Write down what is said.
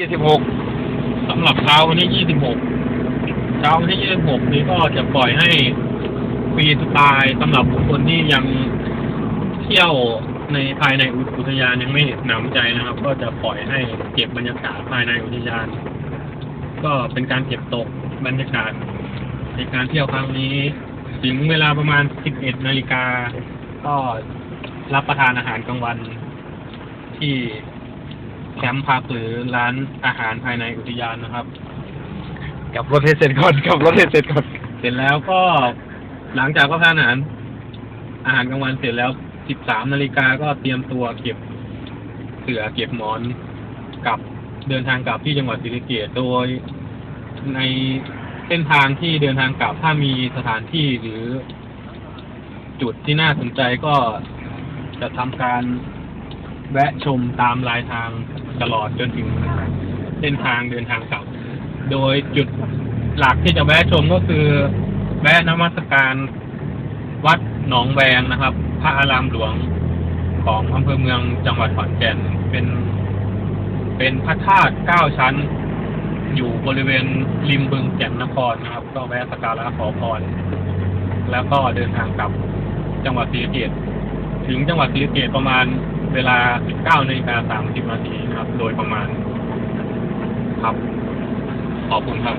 ยี่สิบหกสำหรับเช้าวันที่26เช้าวันที่26นี้ก็จะปล่อยให้ฟรีสไตล์สำหรับคคลที่ยังเที่ยวในภายในอุทยานยังไม่หนำใจนะครับ ก็จะปล่อยให้เก็บบรรยากาศภายในอุทยาน ก็เป็นการเก็บตกบรรยากาศในการเที่ยวครั้งนี้ ถึงเวลาประมาณ11นาฬิกาก็รับประทานอาหารกลางวันที่ แคมป์พักหรือร้านอาหารภายในอุทยานนะครับกลับรถให้เสร็จก่อนกลับรถให้เสร็จก่อนเสร็จแล้วก็หลังจากรับประทานอาหาร อาหารกลางวันเสร็จแล้ว 13นาฬิกาก็เตรียมตัวเก็บเสือเก็บหมอนกลับเดินทางกลับที่จังหวัดศรีสะเกษโดยในเส้นทางที่เดินทางกลับถ้ามีสถานที่หรือ จุดที่น่าสนใจก็จะทำการ แวะชมตามรายทางตลอดจนถึงเส้นทางเดินทางกลับ โดยจุดหลักที่จะแวะชมก็คือ แวะนมัสการวัดหนองแวงนะครับ พระอารามหลวงของอำเภอเมืองจังหวัดขอนแก่นเป็น เป็นพระธาตุเก้าชั้น อยู่บริเวณริมบึงแก่นนครนะครับ ก็แวะสักการะขอพรแล้วก็เดินทางกลับจังหวัดศรีสะเกษ ถึงจังหวัดศรีสะเกษประมาณเวลา 19นาฬิกา30นาทีนะครับ โดยประมาณ ครับ ขอบคุณครับ